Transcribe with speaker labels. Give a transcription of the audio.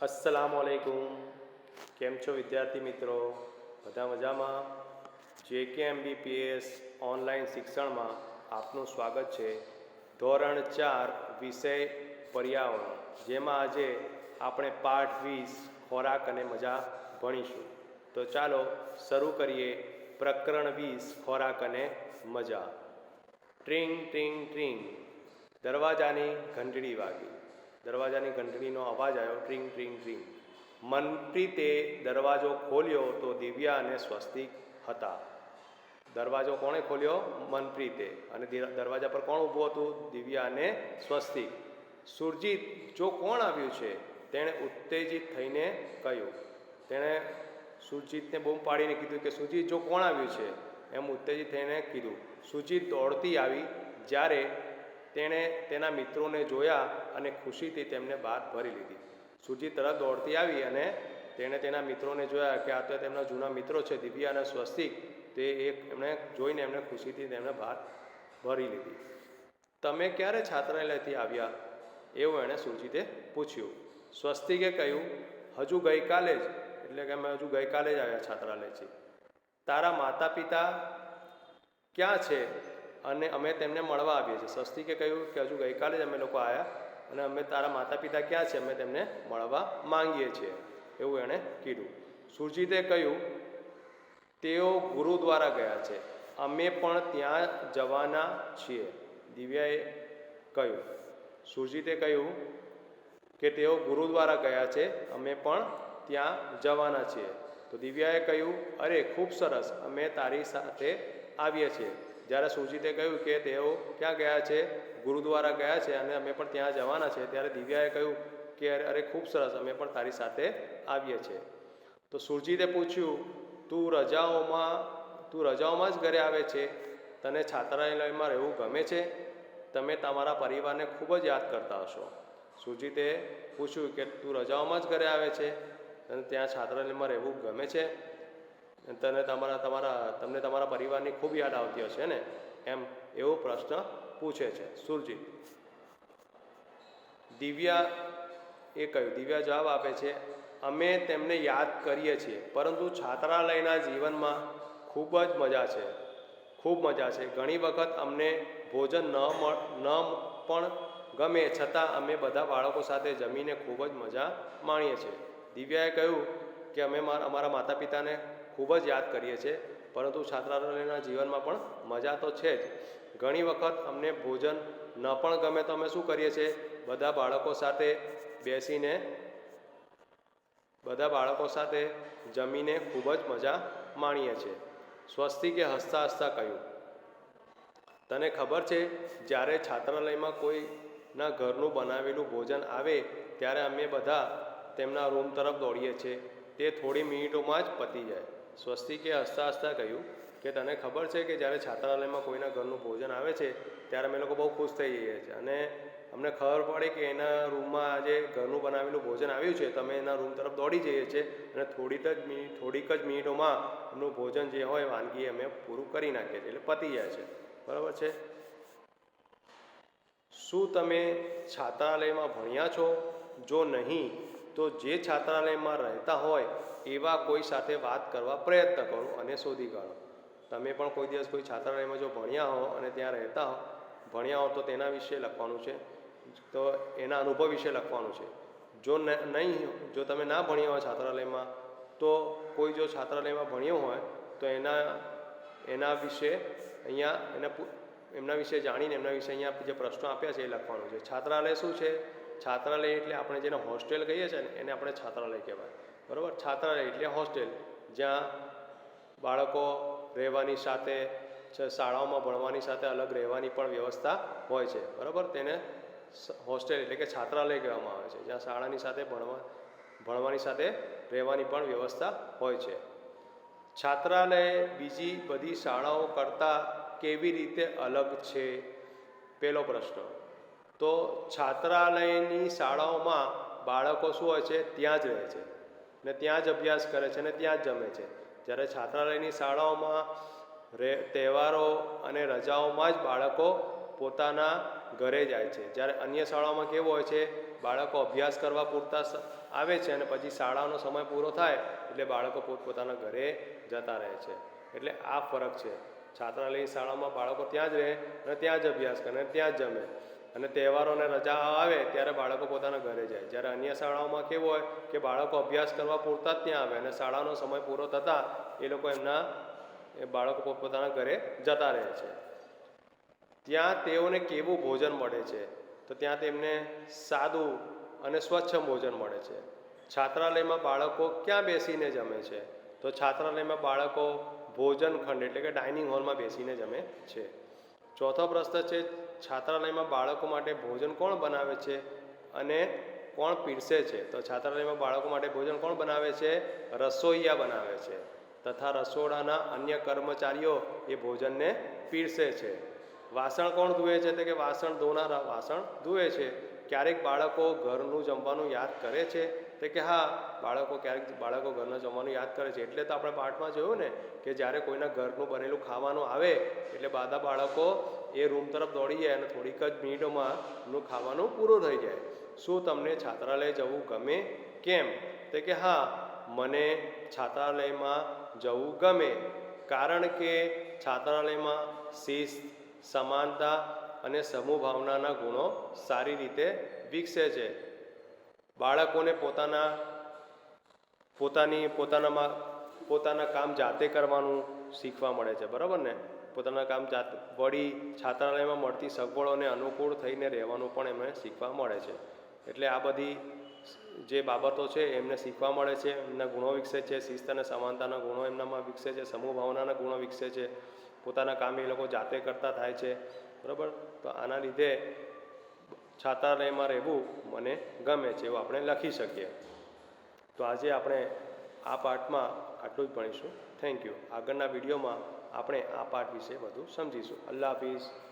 Speaker 1: અસ્સલામુ આલેકુમ કેમ છો વિદ્યાર્થી મિત્રો? બધા મજામાં? જે કે એમબીપીએસ ઓનલાઈન શિક્ષણમાં આપનું સ્વાગત છે. ધોરણ ચાર, વિષય પર્યાવરણ, જેમાં આજે આપણે પાઠ વીસ, ખોરાક અને મજા ભણીશું. તો ચાલો શરૂ કરીએ પ્રકરણ વીસ, ખોરાક અને મજા. ટ્રિંગ ટ્રિંગ ટ્રિંગ. દરવાજાની ઘંટડી વાગી. દરવાજાની ઘંટડીનો અવાજ આવ્યો, ટ્રિંગ ટ્રિંગ ટ્રિંગ. મનપ્રીતે દરવાજો ખોલ્યો તો દિવ્યા અને સ્વસ્તિક હતા. દરવાજો કોણે ખોલ્યો? મનપ્રીતે. અને દરવાજા પર કોણ ઊભું હતું? દિવ્યા અને સ્વસ્તિક સુરજીત, જો કોણ આવ્યું છે? તેણે ઉત્તેજિત થઈને કહ્યું. તેણે સુરજીતને બૂમ પાડીને કીધું કે સુજીત જો કોણ આવ્યું છે? એમ ઉત્તેજિત થઈને કીધું. સુજીત દોડતી આવી. જ્યારે તેણે તેના મિત્રોને જોયા અને ખુશીથી તેમને બહાર ભરી લીધી. સુજી તરત દોડતી આવી અને તેણે તેના મિત્રોને જોયા કે આ તો તેમના જૂના મિત્રો છે, દિવ્યા અને સ્વસ્તિક. તે એક એમણે જોઈને એમણે ખુશીથી તેમને બહાર ભરી લીધી. તમે ક્યારે છાત્રાલયથી આવ્યા? એવું એણે સુરજીતે પૂછ્યું. સ્વસ્તિકે કહ્યું, હજુ ગઈકાલે જ. એટલે કે, અમે હજુ ગઈકાલે જ આવ્યા છાત્રાલયથી. તારા માતા પિતા ક્યાં છે? અને અમે તેમને મળવા આવીએ છીએ. સ્વસ્તિકે કહ્યું કે હજુ ગઈકાલે જ અમે લોકો આવ્યા અને અમે તારા માતા પિતા ક્યાં છે? અમે તેમને મળવા માંગીએ છીએ. એવું એણે કીધું. સુરજીતે કહ્યું, તેઓ ગુરુદ્વારા ગયા છે. અમે પણ ત્યાં જવાના છીએ. દિવ્યાએ કહ્યું. સુરજીતે કહ્યું કે તેઓ ગુરુદ્વારા ગયા છે. અમે પણ ત્યાં જવાના છીએ. તો દિવ્યાએ કહ્યું, અરે, ખૂબ સરસ. અમે તારી સાથે આવીએ છીએ. જ્યારે સુજીતે કહ્યું કે તેઓ ક્યાં ગયા છે? ગુરુદ્વારા ગયા છે અને અમે પણ ત્યાં જવાના છે. ત્યારે દિવ્યાએ કહ્યું કે અરે ખૂબ સરસ. અમે પણ તારી સાથે આવીએ છીએ. તો સુરજીતે પૂછ્યું, તું રજાઓમાં તું રજાઓમાં જ ઘરે આવે છે? તને છાત્રાલયમાં રહેવું ગમે છે? તમે તમારા પરિવારને ખૂબ જ યાદ કરતા હશો. સુરજીતે પૂછ્યું કે તું રજાઓમાં જ ઘરે આવે છે? અને ત્યાં છાત્રાલયમાં રહેવું ગમે છે? તને તમારા તમારા, તમને તમારા પરિવારની ખૂબ યાદ આવતી હશે ને? એમ એવો પ્રશ્ન પૂછે છે. સુરજીત દિવ્યા એ કહ્યું, દિવ્યા જવાબ આપે છે, અમે તેમને યાદ કરીએ છીએ, પરંતુ છાત્રાલયના જીવનમાં ખૂબ જ મજા છે, ખૂબ મજા છે. ઘણી વખત અમને ભોજન ન ન પણ ગમે, છતાં અમે બધા બાળકો સાથે જમીને ખૂબ જ મજા માણીએ છીએ. દિવ્યાએ કહ્યું કે, અમે મારા, અમારા માતા પિતાને ખૂબ જ યાદ કરીએ છીએ. પરંતુ છાત્રાલયના જીવનમાં પણ મજા તો છે જ. ઘણી વખત અમને ભોજન ન પણ ગમે તો અમે શું કરીએ છીએ? બધા બાળકો સાથે બેસીને, બધા બાળકો સાથે જમીને ખૂબ જ મજા માણીએ છીએ. સ્વસ્તિકે હસતા હસતા કહ્યું. તને ખબર છે, જ્યારે છાત્રાલયમાં કોઈના ઘરનું બનાવેલું ભોજન આવે, ત્યારે અમે બધા તેમના રૂમ તરફ દોડીએ છીએ. તે થોડી મિનિટોમાં જ પતી જાય. સ્વસ્તિકે હસતા હસતા કહ્યું કે, તને ખબર છે કે જ્યારે છાત્રાલયમાં કોઈના ઘરનું ભોજન આવે છે, ત્યારે અમે લોકો બહુ ખુશ થઈ જઈએ છીએ. અને અમને ખબર પડે કે એના રૂમમાં આજે ઘરનું બનાવેલું ભોજન આવ્યું છે તમે એના રૂમ તરફ દોડી જઈએ છીએ અને થોડીક જ મિનિટ થોડીક જ મિનિટોમાં એમનું ભોજન જે હોય વાનગી અમે પૂરું કરી નાખીએ છીએ, એટલે પતી જાય છે. બરાબર છે? શું તમે છાત્રાલયમાં ભણ્યા છો? જો નહીં, તો જે છાત્રાલયમાં રહેતા હોય એવા કોઈ સાથે વાત કરવા પ્રયત્ન કરો અને શોધી કાઢો. તમે પણ કોઈ દિવસ કોઈ છાત્રાલયમાં જો ભણ્યા હો અને ત્યાં રહેતા હો, ભણ્યા હો તો તેના વિશે લખવાનું છે. તો એના અનુભવ વિશે લખવાનું છે. જો નહીં, જો તમે ના ભણ્યા હોય છાત્રાલયમાં, તો કોઈ જો છાત્રાલયમાં ભણ્યું હોય, તો એના એના વિશે અહીંયા, એના એમના વિશે જાણીને એમના વિશે અહીંયા જે પ્રશ્નો આપ્યા છે એ લખવાનું છે. છાત્રાલય શું છે? છાત્રાલય એટલે આપણે જેને હોસ્ટેલ કહીએ છીએ ને, એને આપણે છાત્રાલય કહેવાય. બરાબર? છાત્રાલય એટલે હોસ્ટેલ જ્યાં બાળકો રહેવાની સાથે શાળાઓમાં ભણવાની સાથે અલગ રહેવાની પણ વ્યવસ્થા હોય છે. બરાબર? તેને હોસ્ટેલ એટલે કે છાત્રાલય કહેવામાં આવે છે, જ્યાં શાળાની સાથે ભણવા, ભણવાની સાથે રહેવાની પણ વ્યવસ્થા હોય છે. છાત્રાલય બીજી બધી શાળાઓ કરતાં કેવી રીતે અલગ છે? પહેલો પ્રશ્ન. તો છાત્રાલયની શાળાઓમાં બાળકો શું હોય છે? ત્યાં જ રહે છે. ને ત્યાં જ અભ્યાસ કરે છે ને ત્યાં જ જમે છે. જ્યારે છાત્રાલયની શાળાઓમાં રે, તહેવારો અને રજાઓમાં જ બાળકો પોતાના ઘરે જાય છે. જ્યારે અન્ય શાળાઓમાં કેવું હોય છે, બાળકો અભ્યાસ કરવા પૂરતા આવે છે અને પછી શાળાનો સમય પૂરો થાય એટલે બાળકો પોતપોતાના ઘરે જતા રહે છે. એટલે આ ફરક છે. છાત્રાલય શાળામાં બાળકો ત્યાં જ રહે અને ત્યાં જ અભ્યાસ કરે અને ત્યાં જ જમે. અને તહેવારોને રજા આવે ત્યારે બાળકો પોતાના ઘરે જાય. જ્યારે અન્ય શાળાઓમાં કેવું હોય કે બાળકો અભ્યાસ કરવા પૂરતા જ ત્યાં આવે અને શાળાનો સમય પૂરો થતાં એ લોકો એમના, એ બાળકો પોતપોતાના ઘરે જતા રહે છે. ત્યાં તેઓને કેવું ભોજન મળે છે? તો ત્યાં તેમને સાદું અને સ્વચ્છ ભોજન મળે છે. છાત્રાલયમાં બાળકો ક્યાં બેસીને જમે છે? તો છાત્રાલયમાં બાળકો ભોજન ખંડ એટલે કે ડાઇનિંગ હોલમાં બેસીને જમે છે. ચોથો પ્રશ્ન છે, છાત્રાલયમાં બાળકો માટે ભોજન કોણ બનાવે છે અને કોણ પીરસે છે? તો છાત્રાલયમાં બાળકો માટે ભોજન કોણ બનાવે છે? રસોઈયા બનાવે છે. તથા રસોડાના અન્ય કર્મચારીઓ એ ભોજનને પીરસે છે. વાસણ કોણ ધુએ છે? તો કે વાસણ ધોનારા વાસણ ધુએ છે. ક્યારેક બાળકો ઘરનું જમવાનું યાદ કરે છે. તો કે હા, બાળકો ક્યારેક બાળકો ઘરના જમવાનું યાદ કરે છે. એટલે તો આપણે પાઠમાં જોયું ને કે જ્યારે કોઈના ઘરનું બનેલું ખાવાનું આવે, એટલે બધા બાળકો એ રૂમ તરફ દોડી જાય અને થોડીક જ મિનિટોમાં એનું ખાવાનું પૂરું થઈ જાય. શું તમને છાત્રાલય જવું ગમે? કેમ? તો કે હા, મને છાત્રાલયમાં જવું ગમે. કારણ કે છાત્રાલયમાં શિસ્ત, સમાનતા અને સમૂહ ભાવનાના ગુણો સારી રીતે વિકસે છે. બાળકોને પોતાના, પોતાની, પોતાનામાં, પોતાના કામ જાતે કરવાનું શીખવા મળે છે, બરાબર ને? પોતાના કામ જાત, વળી છાત્રાલયમાં મળતી સગવડોને અનુકૂળ થઈને રહેવાનું પણ એમને શીખવા મળે છે. એટલે આ બધી જે બાબતો છે એમને શીખવા મળે છે, એમના ગુણો વિકસે છે, શિસ્ત અને સમાનતાના ગુણો એમનામાં વિકસે છે, સમૂહ ભાવનાના ગુણો વિકસે છે, પોતાના કામ એ લોકો જાતે કરતા થાય છે, બરાબર? તો આના લીધે છાત્રાલયમાં રહેવું મને ગમે છે એવું આપણે લખી શકીએ. તો આજે આપણે આ પાઠમાં આટલું જ ભણીશું. થેન્ક યુ આગળના વિડીયોમાં આપણે આ પાઠ વિશે વધુ સમજીશું. અલ્લાહ હાફિઝ.